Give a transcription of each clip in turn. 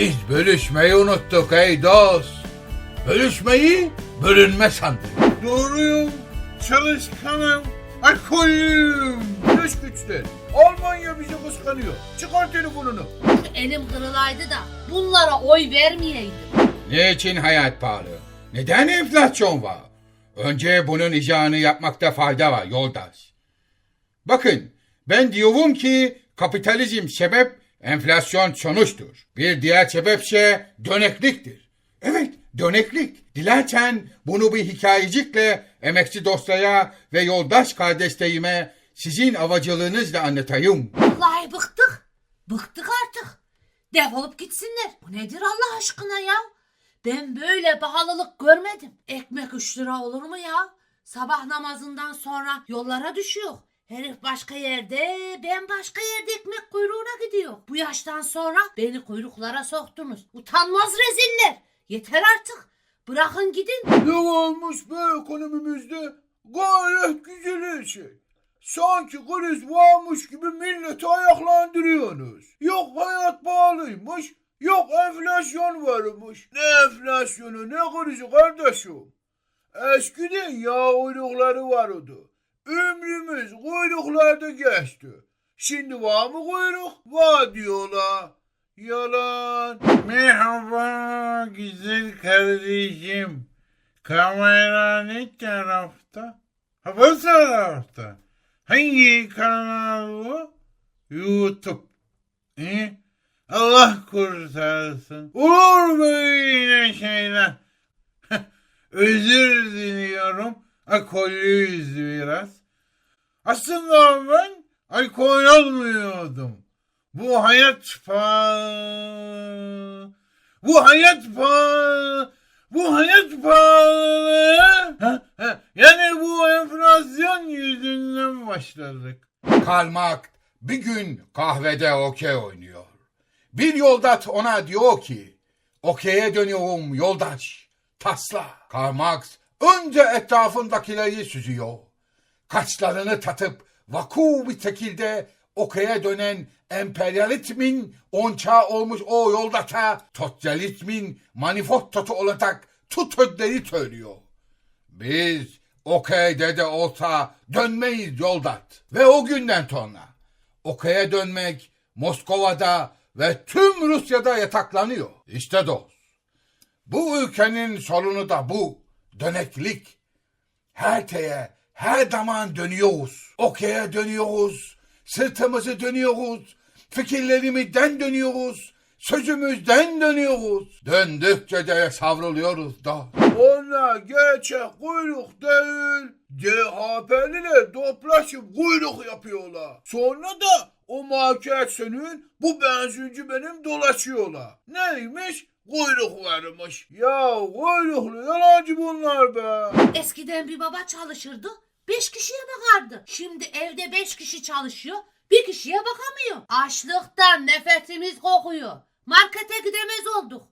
Biz bölüşmeyi unuttuk ey dost. Bölüşmeyi bölünme sandık. Doğruyum, çalışkanım, alkollüyüm. Dış güçler. Almanya bizi kıskanıyor. Çıkar telefonunu. Elim kırılaydı da bunlara oy vermeyeydim. Ne için hayat pahalı? Neden enflasyon var? Önce bunun icabını yapmakta fayda var yoldaş. Bakın ben diyorum ki kapitalizm sebep enflasyon sonuçtur. Bir diğer sebepse dönekliktir. Evet döneklik. Dilersen bunu bir hikayecikle emekçi dostlara ve yoldaş kardeşlerime sizin avacılığınızla anlatayım. Vallahi bıktık. Bıktık artık. Defolup gitsinler. Bu nedir Allah aşkına ya? Ben böyle pahalılık görmedim. Ekmek 3 lira olur mu ya? Sabah namazından sonra yollara düşüyor. Herif başka yerde, ben başka yerde ekmek kuyruğuna gidiyor. Bu yaştan sonra beni kuyruklara soktunuz. Utanmaz reziller. Yeter artık. Bırakın gidin. Ne varmış be ekonomimizde? Gayet güzel her şey. Sanki kriz varmış gibi milleti ayaklandırıyorsunuz. Yok hayat pahalıymış, yok enflasyon varmış. Ne enflasyonu ne krizi kardeşim. Eskiden yağ kuyrukları vardı. Ömrümüz kuyruklarda geçti. Şimdi var mı kuyruk? Var diyorlar. Yalan. Merhaba güzel kardeşim. Kamera ne tarafta? Ha bu tarafta. Hangi kanal bu? YouTube. E? Allah kurtarsın. Olur böyle şeyler. Özür diliyorum. Alkollüyüz biraz. Aslında ben alkol almıyordum. Bu hayat pahalı. Bu hayat pahalı. Bu hayat pahalı. Ha, ha. Yani bu enflasyon yüzünden başladık. Karl Marx bir gün kahvede okey oynuyor. Bir yoldaş ona diyor ki, okey'e dönüyorum yoldaş, tasla. Karl Marx önce etrafındakileri süzüyor. Kaçlarını tatıp vaku bir şekilde okey'e dönen emperyalizmin onça olmuş o yoldaşa sosyalizmin manifestosu olacak tut ödleri söylüyor. Biz okeyde de olsa dönmeyiz yoldat. Ve o günden sonra okey'e dönmek Moskova'da ve tüm Rusya'da yataklanıyor. İşte dost. Bu ülkenin sorunu da bu. Döneklik. Her teye, her zaman dönüyoruz. Okey'e dönüyoruz. Sırtımızı dönüyoruz. Fikirlerimizden dönüyoruz. Sözümüzden dönüyoruz. Döndükçe de savruluyoruz da. Onlar gerçek kuyruk değil. CHP'liler toplaşıp kuyruk yapıyorlar. Sonra da o market senin, bu benzinci benim dolaşıyorlar. Neymiş? Kuyruk varmış. Ya kuyruklu yalancı bunlar be. Eskiden bir baba çalışırdı. Beş kişiye bakardı. Şimdi evde beş kişi çalışıyor. Bir kişiye bakamıyor. Açlıktan nefesimiz kokuyor. Markete gidemez olduk.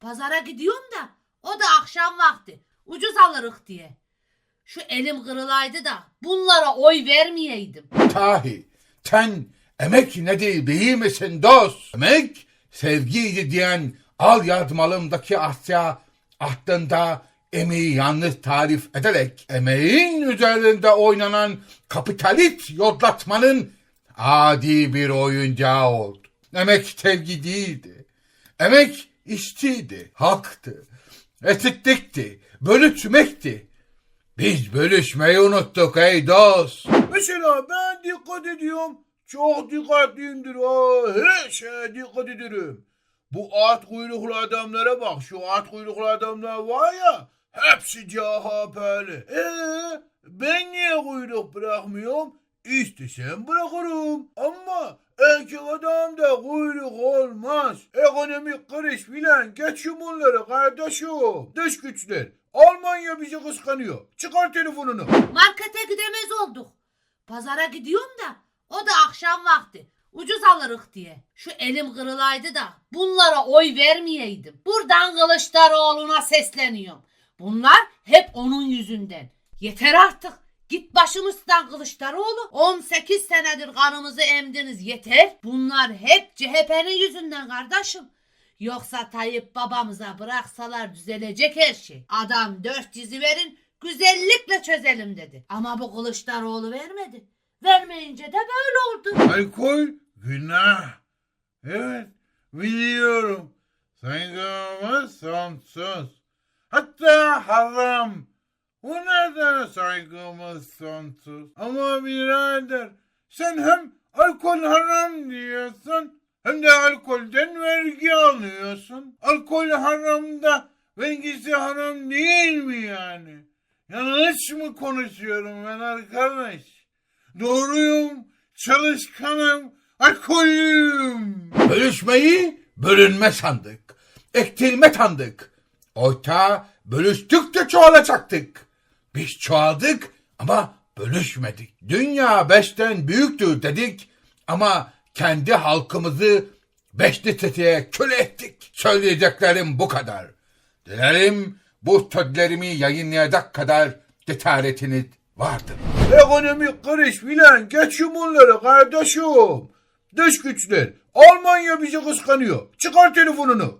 Pazara gidiyorum da o da akşam vakti. Ucuz alırık diye. Şu elim kırılaydı da bunlara oy vermeyeydim. Tahi, sen emek nedir değil misin dost? Emek, sevgiydi diyen al yazmalımdaki Asya aklında emeği yanlış tarif ederek emeğin üzerinde oynanan kapitalist yozlatmanın adi bir oyuncağı oldu. Emek sevgi değildi. Emek işçiydi, haktı, etiklikti, bölüşmekti. Biz bölüşmeyi unuttuk ey dost. Mesela ben dikkat ediyorum. Çok dikkatliyimdir. Ha, her şeye dikkat ederim. Bu at kuyruklu adamlara bak. Şu at kuyruklu adamlar var ya. Hepsi CHP'li. Ee, ben niye kuyruk bırakmıyorum? İstesem bırakırım. Ama erkek adamda kuyruk olmaz. Ekonomik kriz filan geçin bunları kardeşim. Dış güçler. Almanya bizi kıskanıyor. Çıkar telefonunu. Markete gidemez olduk. Pazara gidiyorum da o da akşam vakti. Ucuz alırık diye. Şu elim kırılaydı da bunlara oy vermeyeydim. Buradan Kılıçdaroğlu'na sesleniyorum. Bunlar hep onun yüzünden. Yeter artık. Git başımızdan Kılıçdaroğlu. 18 senedir kanımızı emdiniz yeter. Bunlar hep CHP'nin yüzünden kardeşim. Yoksa Tayyip babamıza bıraksalar düzelecek her şey. Adam dört dizi verin güzellikle çözelim dedi. Ama bu Kılıçdaroğlu vermedi. Vermeyince de böyle oldu. Alkol günah. Evet biliyorum. Saygımız sonsuz. Hatta haram. Buna da saygımız sonsuz. Ama birader sen hem alkol haram diyorsun hem de alkolden vergi alıyorsun. Alkol haram da vergisi haram değil mi yani? Yanlış mı konuşuyorum ben arkadaş? Doğruyum, çalışkanım, alkollüyüm. Bölüşmeyi bölünme sandık. Ektilme tandık. Oyta bölüştükçe çoğalacaktık. Biz çoğaldık ama bölüşmedik. Dünya beşten büyüktür dedik ama kendi halkımızı beşli tetiğe köle ettik. Söyleyeceklerim bu kadar. Dilerim bu sözlerimi yayınlayacak kadar cesaretiniz vardır. Ekonomik kriz filan geçin bunları kardeşim. Dış güçler. Almanya bizi kıskanıyor. Çıkar telefonunu.